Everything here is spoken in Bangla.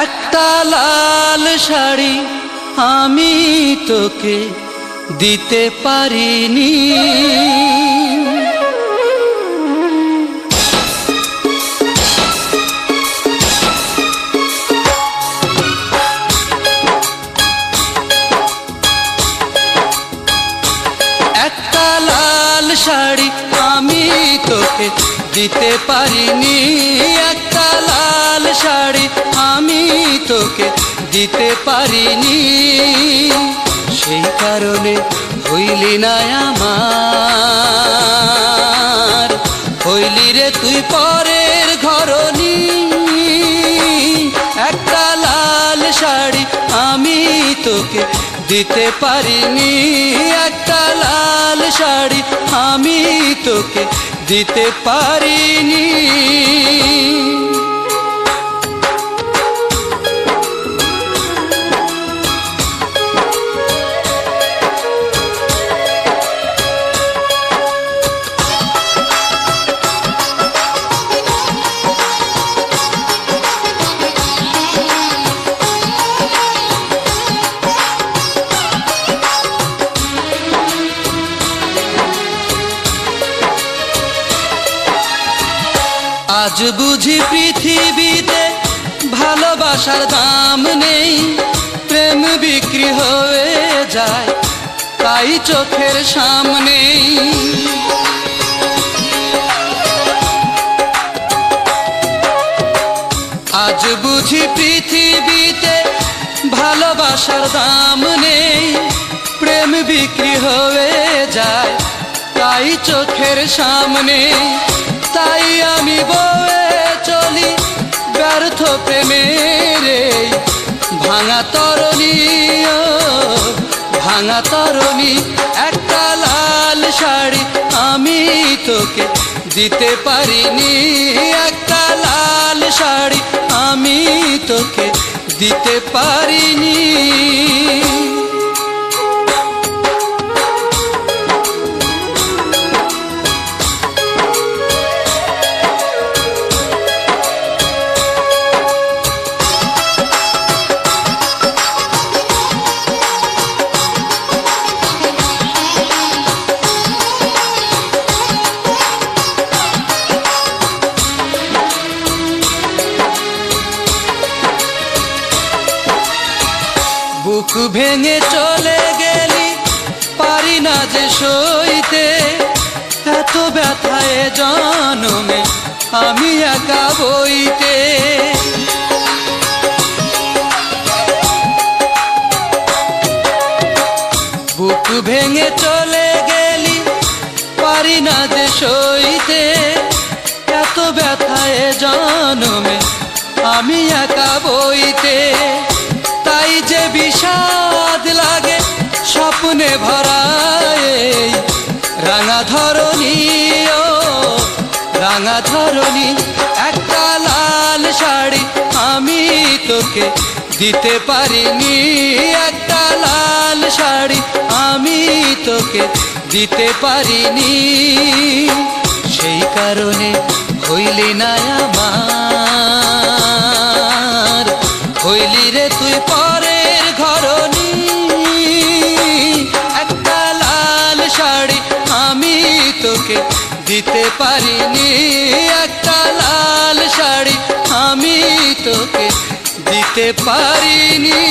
একটা লাল শাড়ি আমি তোকে দিতে পারিনি। একটা লাল শাড়ি আমি তোকে দিতে পারিনি একটা লাল শাড়ি, আমি তোকে দিতে পারিনি। সেই কারণে হইলি না আমার, হইলি রে তুই পরের ঘরনি একটা লাল শাড়ি তোকে দিতে পারিনি একটা লাল শাড়ি আমি তোকে দিতে পারিনি। আজ বুঝি পৃথিবীতে ভালোবাসার দাম নেই, প্রেম বিক্রি হয়ে যায়, তাই চোখের সামনে। আজ বুঝি পৃথিবীতে ভালোবাসার দাম নেই, প্রেম বিক্রি হয়ে যায়, তাই চোখের সামনে। ভাঙা তরণী ভাঙা তরণী, একটা লাল শাড়ি আমি তোকে দিতে পারিনি। একটা লাল শাড়ি আমি তোকে দিতে পারিনি। বুক ভেঙে চলে গেলি, পারি না যে সইতে। এত ব্যথায় জনমে আমি একা বইতে। বুক ভেঙে চলে গেলি, পারি না যে সইতে। এত ব্যথায় জনমে ভরায়। এই রাঙা ধরণী রাঙা ধরণী, একটা লাল শাড়ি আমি তোকে দিতে পারিনি। একটা লাল শাড়ি আমি তোকে দিতে পারিনি। সেই কারণে হইলি না আমার। দিতে পারিনি একটা লাল শাড়ি আমি তোকে দিতে পারিনি।